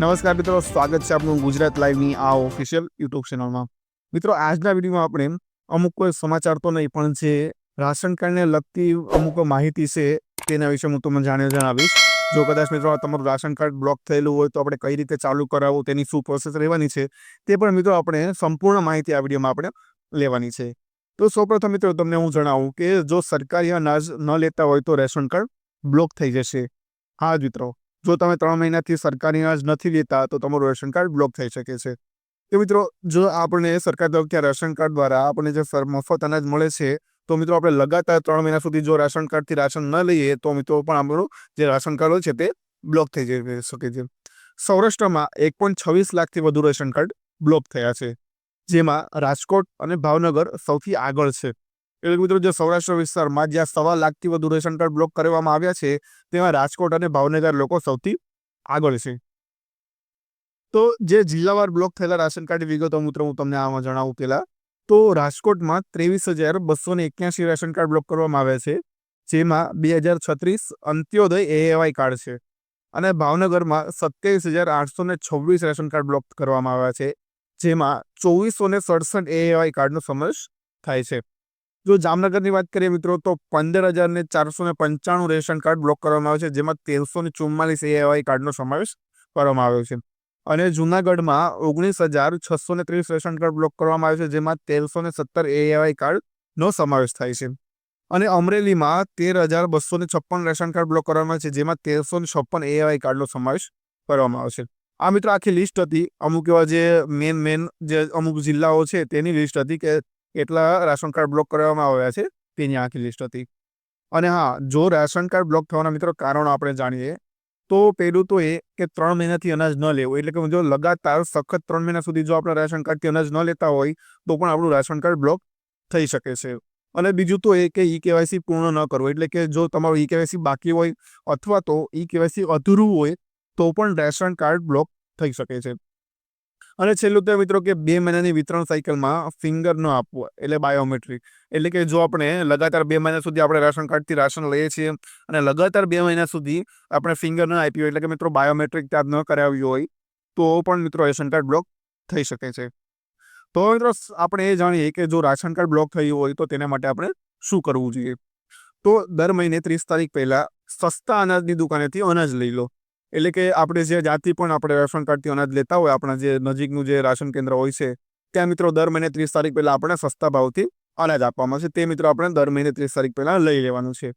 નમસ્કાર મિત્રો, સ્વાગત છે આપણું ગુજરાત લાઈવની આ ઓફિશિયલ યુટ્યુબ ચેનલમાં મિત્રો, આજના વિડીયોમાં આપણે અમુક કોઈ સમાચાર તો નહીં, પણ જે રાશન કાર્ડને લગતી અમુક માહિતી છે, તેના વિશે હું તમને જાણી જણાવીશ. જો કદાચ મિત્રો તમારું રાશન કાર્ડ બ્લોક થયેલું હોય, તો આપણે કઈ રીતે ચાલુ કરાવવું, તેની શું પ્રોસેસ રહેવાની છે, તે પણ મિત્રો આપણે સંપૂર્ણ માહિતી આ વિડીયોમાં આપણે લેવાની છે. તો સૌપ્રથમ મિત્રો, તમને હું જણાવું કે જો સરકારી અનાજ ન લેતા હોય તો રેશન કાર્ડ બ્લોક થઈ જશે. હા જ મિત્રો. જો તમે ત્રણ મહિનાથી સરકારી અનાજ નથી લેતા, તો તમારું રેશન કાર્ડ બ્લોક થઈ શકે છે. તો મિત્રો, જો આપણે સરકાર તરફથી રેશન કાર્ડ દ્વારા આપણને જે મફત અનાજ મળે છે, તો મિત્રો આપણે લગાતાર ત્રણ મહિના સુધી જો રાશન કાર્ડથી રાશન ન લઈએ, તો મિત્રો પણ આપણું જે રાશન કાર્ડ હોય છે તે બ્લોક થઈ જઈ શકે છે. સૌરાષ્ટ્રમાં એક પોઈન્ટ છવ્વીસ લાખથી વધુ રેશન કાર્ડ બ્લોક થયા છે, જેમાં રાજકોટ અને ભાવનગર સૌથી આગળ છે. એટલે મિત્રો જે સૌરાષ્ટ્ર વિસ્તારમાં જ્યાં સવા લાખથી વધુ રેશન કાર્ડ બ્લોક કરવામાં આવ્યા છે, તેમાં રાજકોટ અને ભાવનગર લોકો સૌથી આગળ છે. તો જે જિલ્લાવાર બ્લોક થયેલા રાશન કાર્ડ વિગતો મિત્રો હું તમને આમાં જણાવું પેલા, તો રાજકોટમાં ત્રેવીસ હજાર બસો ને એક્યાસી રેશન કાર્ડ બ્લોક કરવામાં આવ્યા છે, જેમાં બે હજાર છત્રીસ અંત્યોદય એએવાય કાર્ડ છે અને ભાવનગરમાં સત્યાવીસ હજાર આઠસો ને છવ્વીસ રેશન કાર્ડ બ્લોક કરવામાં આવ્યા છે, જેમાં ચોવીસો ને સડસઠ એએવાય કાર્ડનો સમાવેશ થાય છે. જો જામનગરની વાત કરીએ મિત્રો, તો પંદર હજાર ને ચારસો ને પંચાણું રેશન કાર્ડ બ્લોક કરવામાં આવે છે, જેમાં તેરસો ને ચુમ્માલીસ એઆઈ કાર્ડનો સમાવેશ કરવામાં આવ્યો છે. અને જુનાગઢમાં ઓગણીસ હજાર છસો ને ત્રીસ રેશન કાર્ડ બ્લોક કરવામાં આવે છે, જેમાં તેરસો ને સત્તર એઆઈ કાર્ડનો સમાવેશ થાય છે. અને અમરેલીમાં તેર હજાર બસો ને છપ્પન રેશન કાર્ડ બ્લોક કરવામાં આવે છે, જેમાં તેરસો ને છપ્પન એઆઈ કાર્ડનો સમાવેશ કરવામાં આવે છે. આ મિત્રો આખી લિસ્ટ હતી. અમુક એવા જે મેન મેન જે અમુક જિલ્લાઓ છે, તેની લિસ્ટ હતી કે કેટલા રાશન કાર્ડ બ્લોક કરવામાં આવ્યા છે તેની આખી લિસ્ટ હતી. અને હા, જો રાશન કાર્ડ બ્લોક થવાના મિત્રો કારણો આપણે જાણીએ, તો પહેલું તો એ કે ત્રણ મહિનાથી અનાજ ન લેવું. એટલે કે જો લગાતાર સખત ત્રણ મહિના સુધી જો આપણે રાશન કાર્ડથી અનાજ ન લેતા હોય, તો પણ આપણું રાશન કાર્ડ બ્લોક થઈ શકે છે. અને બીજું તો એ કે ઈ કેવાયસી પૂર્ણ ન કરવું. એટલે કે જો તમારું ઈ કેવાયસી બાકી હોય અથવા તો ઈ કેવાયસી અધૂરું હોય, તો પણ રેશન કાર્ડ બ્લોક થઈ શકે છે. અને છેલ્લું તો મિત્રો કે બે મહિનાની વિતરણ સાયકલમાં ફિંગર ન આપવું એટલે બાયોમેટ્રિક એટલે કે જો આપણે લગાતાર બે મહિના સુધી આપણે રાશન કાર્ડથી રાશન લઈએ છીએ અને લગાતાર બે મહિના સુધી આપણે ફિંગર ન આપ્યું એટલે કે મિત્રો બાયોમેટ્રિક ચાર્જ ન કરાવ્યું હોય, તો પણ મિત્રો રેશન કાર્ડ બ્લોક થઈ શકે છે. તો મિત્રો આપણે એ જાણીએ કે જો રાશન કાર્ડ બ્લોક થયું હોય, તો તેના માટે આપણે શું કરવું જોઈએ? તો દર મહિને ત્રીસ તારીખ પહેલાં સસ્તા અનાજની દુકાનેથી અનાજ લઈ લો. એટલે કે આપણે જે જાતિ પણ આપણે રેશન કાર્ડથી અનાજ લેતા હોય, આપણા જે નજીકનું જે રાશન કેન્દ્ર હોય છે, ત્યાં મિત્રો દર મહિને ત્રીસ તારીખ પહેલાં આપણે સસ્તા ભાવથી અનાજ આપવામાં છે. તે મિત્રો આપણે દર મહિને ત્રીસ તારીખ પહેલાં લઈ લેવાનું છે.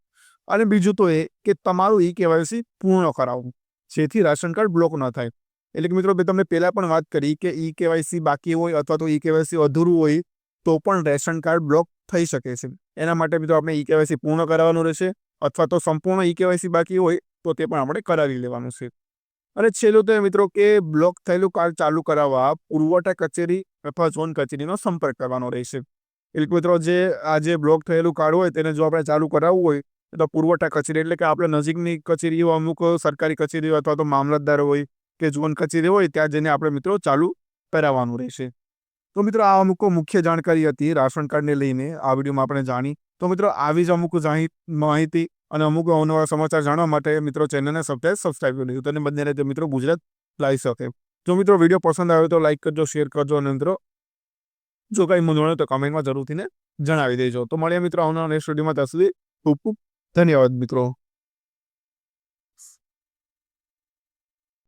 અને બીજું તો એ કે તમારું ઈ કેવાયસી પૂર્ણ કરાવવું જેથી રાશન કાર્ડ બ્લોક ન થાય. એટલે કે મિત્રો મેં તમને પહેલાં પણ વાત કરી કે ઈ કેવાયસી બાકી હોય અથવા તો ઈ કેવાયસી અધૂરું હોય, તો પણ રેશન કાર્ડ બ્લોક થઈ શકે છે. એના માટે મિત્રો આપણે ઈ કેવાયસી પૂર્ણ કરાવવાનું રહેશે, અથવા તો સંપૂર્ણ ઈ કેવાયસી બાકી હોય તો તે પણ આપણે કરાવી લેવાનું છે. અને છેલ્લું તો મિત્રો કે બ્લોક થયેલું કાર્ડ ચાલુ કરાવવા પુરવઠા કચેરી અથવા ઝોન કચેરીનો સંપર્ક કરવાનો રહેશે. એટલે મિત્રો જે આ જે બ્લોક થયેલું કાર્ડ હોય તેને જો આપણે ચાલુ કરાવવું હોય, તો પુરવઠા કચેરી એટલે કે આપણે નજીકની કચેરીઓ, અમુક સરકારી કચેરીઓ અથવા તો મામલતદાર હોય કે ઝોન કચેરી હોય, ત્યાં જઈને આપણે મિત્રો ચાલુ કરાવવાનું રહેશે. તો મિત્રો આ અમુક મુખ્ય જાણકારી હતી રાશન કાર્ડને લઈને, આ વિડીયોમાં આપણે જાણી. તો મિત્રો આવી જ અમુક માહિતી અને અમુક અવનવા સમાચાર જાણવા માટે મિત્રો ચેનલને સબસ્ક્રાઈબ સબસ્ક્રાઈબ કરી દીધું તને બંને રીતે મિત્રો ગુજરાત લાવી શકે. જો મિત્રો વીડિયો પસંદ આવ્યો તો લાઈક કરજો, શેર કરજો અને મિત્રો જો કંઈ મૂંઝવણ તો કમેન્ટમાં જરૂરથી ને જણાવી દેજો. તો મળીએ મિત્રો આવનારા નેક્સ્ટ વિડીયોમાં ત્યાં સુધી ખૂબ ખૂબ ધન્યવાદ મિત્રો.